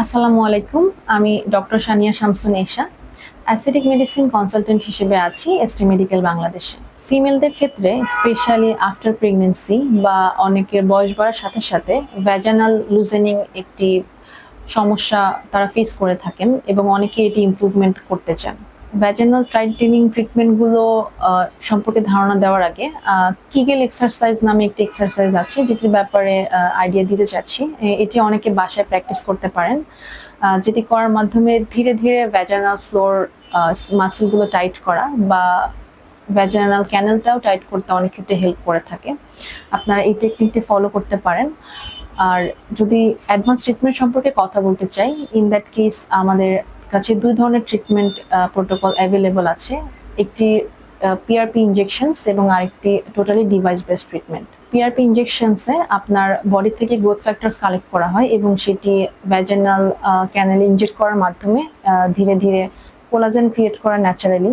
আসসালামু আলাইকুম, আমি doctor Sania Shamsun Esha aesthetic medicine consultant হিসেবে আছি এসটি মেডিকেল বাংলাদেশে। ফিমেলদের ক্ষেত্রে, স্পেশালি আফটার প্রেগনেন্সি বা অনেকের বয়স বাড়ার সাথে সাথে ভ্যাজানাল লুজেনিং একটি সমস্যা তারা ফেস করে থাকেন এবং অনেকে এটি ইম্প্রুভমেন্ট করতে চান। ভ্যাজানাল টাইটেনিং ট্রিটমেন্টগুলো সম্পর্কে ধারণা দেওয়ার আগে কিগেল এক্সারসাইজ নামে একটি এক্সারসাইজ আছে, যেটির ব্যাপারে আইডিয়া দিতে চাচ্ছি। এটি অনেকে বাসায় প্র্যাকটিস করতে পারেন। যেটি করার মাধ্যমে ধীরে ধীরে ভ্যাজানাল ফ্লোর মাসেলগুলো টাইট করা বা ভ্যাজানাল ক্যানেলটাও টাইট করতে অনেক ক্ষেত্রে হেল্প করে থাকে। আপনারা এই টেকনিকটি ফলো করতে পারেন। আর যদি অ্যাডভান্স ট্রিটমেন্ট সম্পর্কে কথা বলতে চাই ইন দ্যাট কেস আমাদের কাছে দুই ধরনের ট্রিটমেন্ট প্রোটোকল অ্যাভেলেবল আছে। একটি পিআরপি ইনজেকশনস এবং আরেকটি totally device based treatment PRP ইনজেকশনসে আপনার বডি থেকে গ্রোথ ফ্যাক্টরস কালেক্ট করা হয় এবং সেটি ভ্যাজেনাল ক্যানেলে ইনজেক্ট করার মাধ্যমে ধীরে ধীরে কোলাজেন ক্রিয়েট করা ন্যাচারালি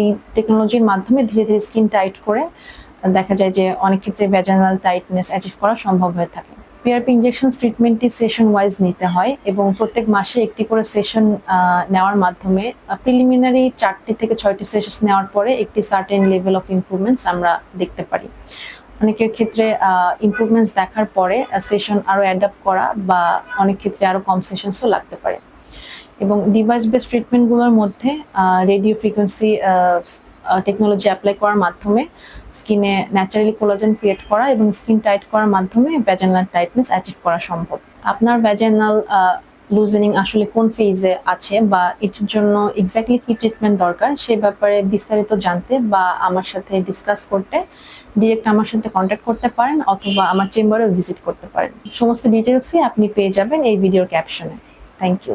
এই টেকনোলজির মাধ্যমে ধীরে ধীরে স্কিন টাইট করে দেখা যায় যে অনেক ক্ষেত্রে ভ্যাজানাল টাইটনেস অ্যাচিভ করা সম্ভব হয়ে থাকে। পিআরপি ইনজেকশন ট্রিটমেন্টটি সেশন ওয়াইজ নিতে হয় এবং প্রত্যেক মাসে একটি করে সেশন নেওয়ার মাধ্যমে প্রিলিমিনারি চারটি থেকে ছয়টি সেশন নেওয়ার পরে একটি সার্টেন লেভেল অফ ইমপ্রুভমেন্টস আমরা দেখতে পারি। অনেকের ক্ষেত্রে ইমপ্রুভমেন্টস দেখার পরে সেশন আরও অ্যাডাপ্ট করা বা অনেক ক্ষেত্রে আরও কম সেশনসও লাগতে পারে। এবং ডিভাইস বেস ট্রিটমেন্টগুলোর মধ্যে রেডিও ফ্রিকোয়েন্সি টেকনোলজি অ্যাপ্লাই করার মাধ্যমে স্কিনে ন্যাচারালি কোলাজেন ক্রিয়েট করা এবং স্কিন টাইট করার মাধ্যমে ভ্যাজানাল টাইটনেস অ্যাচিভ করা সম্ভব। আপনার ভ্যাজানাল লুজেনিং আসলে কোন ফেজে আছে বা এটির জন্য এক্স্যাক্টলি কি ট্রিটমেন্ট দরকার সে ব্যাপারে বিস্তারিত জানতে বা আমার সাথে ডিসকাস করতে ডিরেক্ট আমার সাথে কন্ট্যাক্ট করতে পারেন অথবা আমার চেম্বারেও ভিজিট করতে পারেন। সমস্ত ডিটেলসই আপনি পেয়ে যাবেন এই ভিডিওর ক্যাপশনে থ্যাংক ইউ